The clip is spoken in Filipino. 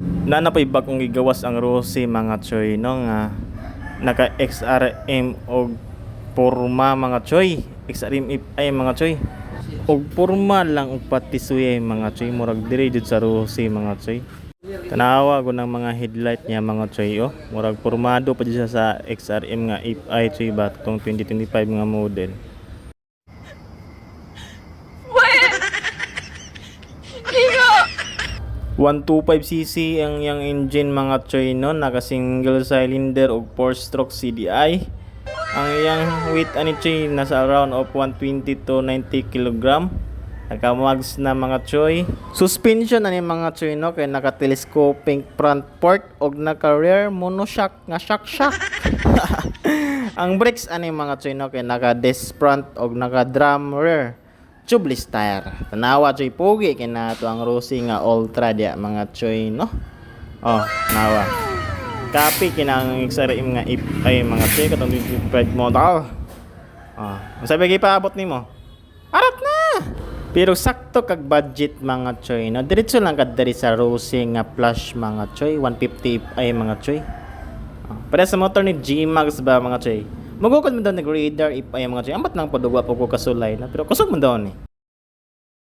Nanapay ba kung gigawas ang Rossi mga choy no nga naka XRM og porma mga choy. XRM ay mga choy. Og porma lang og patisuy mga choy. Murag diri jud sa Rossi mga choy. Tanawa ko ng mga headlight niya mga choy oh. Murag pormado pa jud sa XRM nga if ay choy ba tong 2025 nga model 125cc ang yang engine mga choy no naka single cylinder og 4 stroke CDI ang yang weight ani choy nasa around of 120 to 90 kg naka mags na mga choy. Suspension ani mga choy no? Kay naka telescoping front fork og naka rear monoshock nga shock shock. Ang brakes ani mga choy no? Kay naka disc front og naka drum rear tubeless tire. Tanawa choy pogi kay na to ang Rossi nga ultra dia mga choy no. Oh, nawa. Kapi kinang XRM nga ip ay mga choy katong 25 model. Oh, sabi kay paabot nimo. Arat na. Pero sakto kag budget mga choy no. Diretso lang kad diri sa Rossi nga flash mga choy 150 ay mga choy. Oh, para sa motor ni G-Max ba mga choy. Magukod man daw nag-radar if ay mga choy. Ambat nang padugwa po ko kasulay na pero kusog man daw ni.